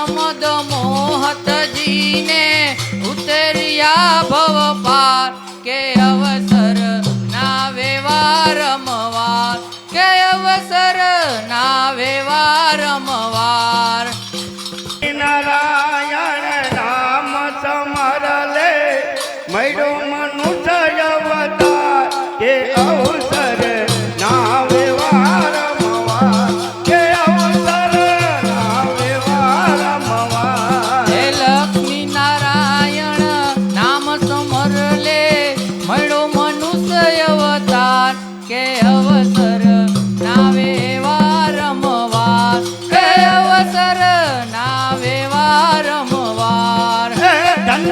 रामद मोहत जी ने उतरिया भव पार के अवसर ना वेवार मवार के अवसर ना वेवार मवार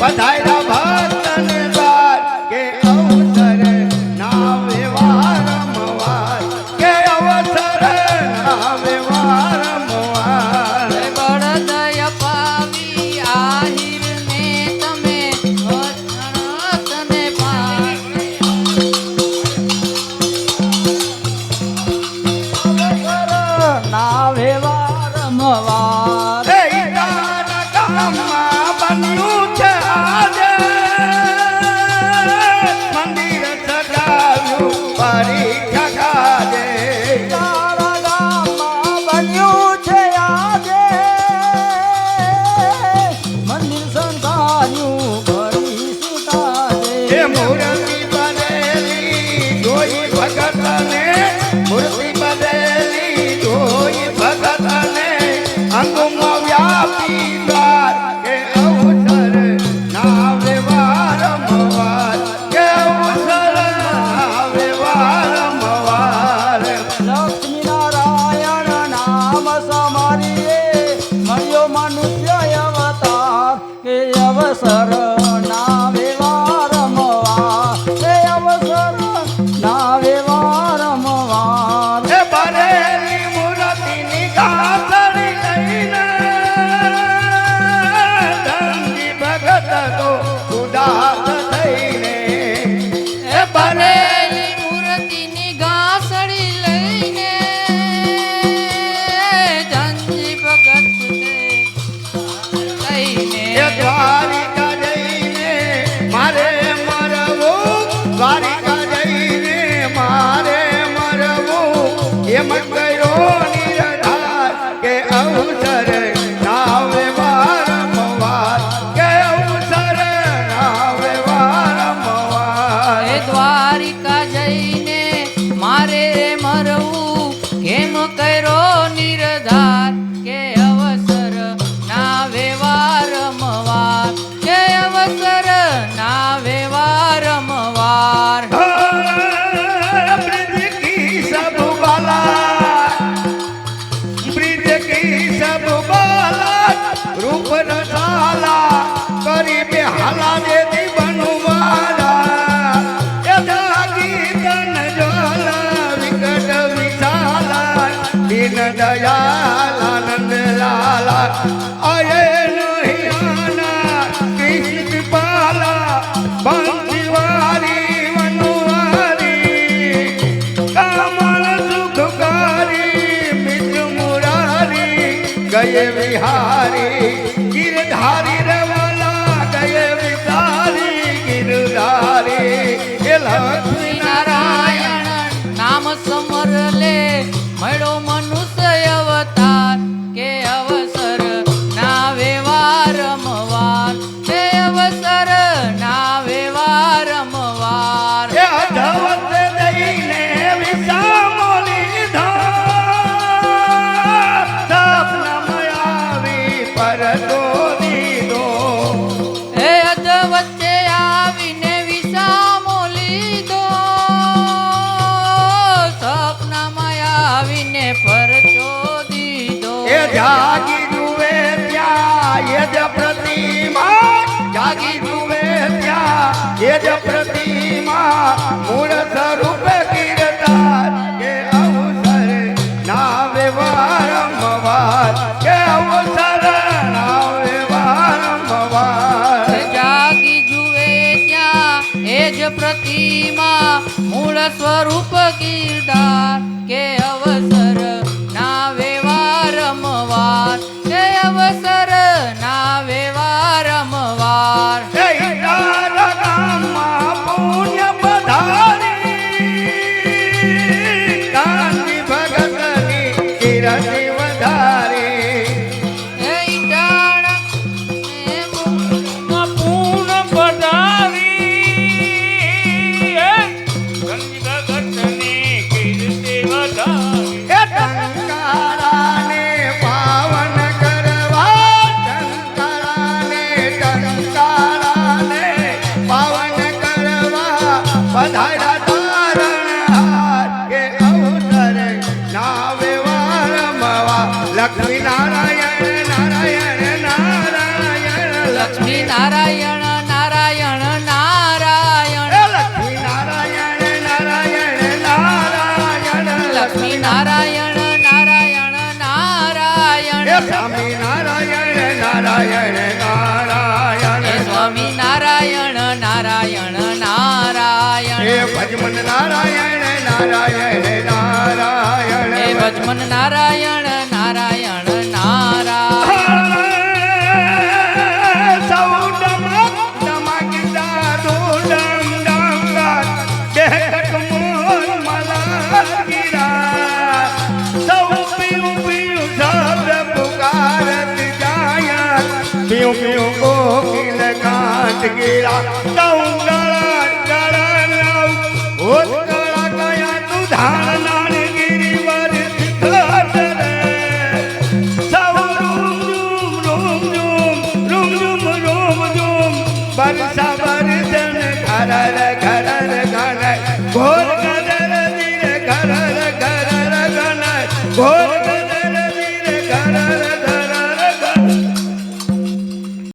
બધાય ભક્તને Ahora એમ કયો નિરધાર કે અવસર દીન દયાલ, આનંદ લાલા અરે નહીં આના કૃષ્ણ કૃપાલા બંશીવારી વનવારી કામળ સુખકારી, મિત્ર મુરારી ગયે વિહારી, ગિરધારી રવાલા ગયે નારાયણ, નામ સમર લે મળો જાગી જુએ ત્યાં પ્રતિમા જાગી જુએ ત્યાં એ પ્રતિમા, મૂળ સ્વરૂપ કીર્તાર કે અવસર ના વ્યવહાર મવાર, કે અવસર ના વ્યવહાર મવાર. જાગી જુએ ત્યાં એ પ્રતિમા, મૂળ સ્વરૂપ કીર્દાર નારાયણ નારાયણ નારાયણ. લક્ષ્મી નારાયણ નારાયણ નારાયણ લક્ષ્મી નારાયણ નારાયણ નારાયણ. સ્વામી નારાયણ નારાયણ નારાયણ. સ્વામી નારાયણ નારાયણ નારાયણ. ભજમન નારાયણ નારાયણ નારાયણ. ભજમન નારાયણ નારાયણ. પીયું પીયું કોકિલ કાંત ગીરા સૌ ડળા ડળા નવ ઓ ડળા કયા તું ધાર નાણ ગિરિવર ઘાટ રે. સૌ રૂમ રૂમ રૂમ રૂમ રૂમ રૂમ રૂમ રૂમ બરસા